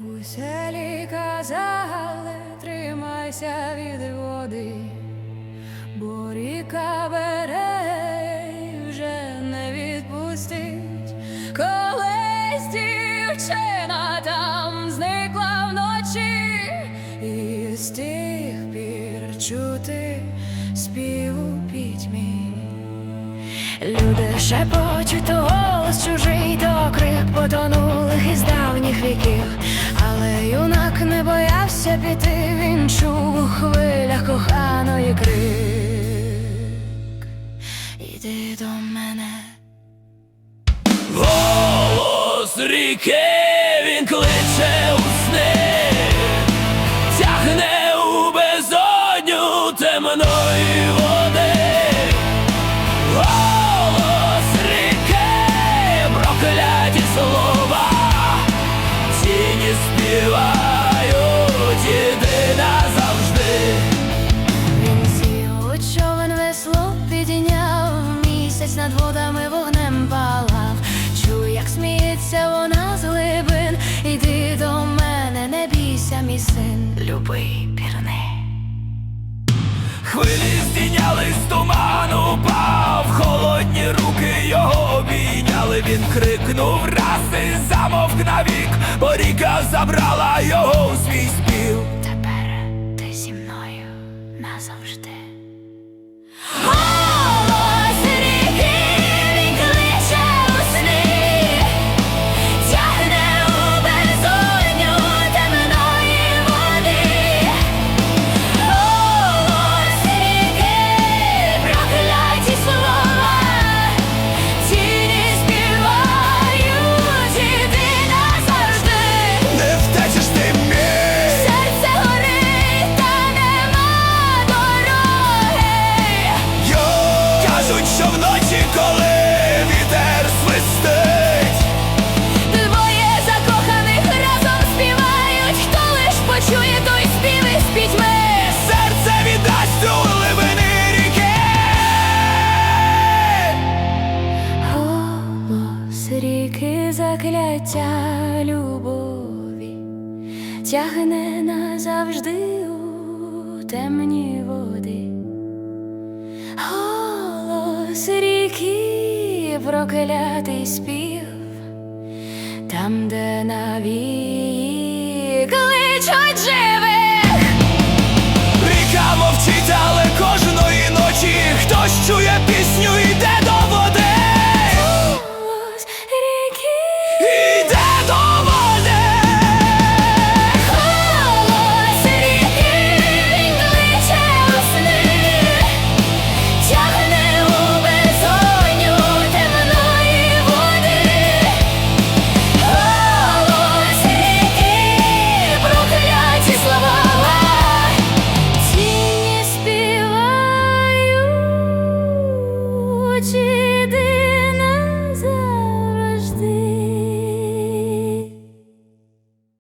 У селі казали, тримайся від води, бо ріка бере вже не відпустить. Колись дівчина там зникла вночі, і з тих пір чути спів у пітьмі. Люди шепочуть, голос чужий, то крик потонулих боявся піти, він чув у хвилях коханої крик. Іди до мене. Голос ріки сміється вона з глибин. Іди до мене, не бійся, мій син, любий пірни. Хвилі здійнялись з туману, пав, холодні руки його обійняли. Він крикнув раз і замовк навік, бо ріка забрала його у свій спів. Закляття любові тягне назавжди у темні води. Голос ріки проклятий спів, там, де навік кличуть живих. Ріка мовчить, але кожної ночі хтось чує іде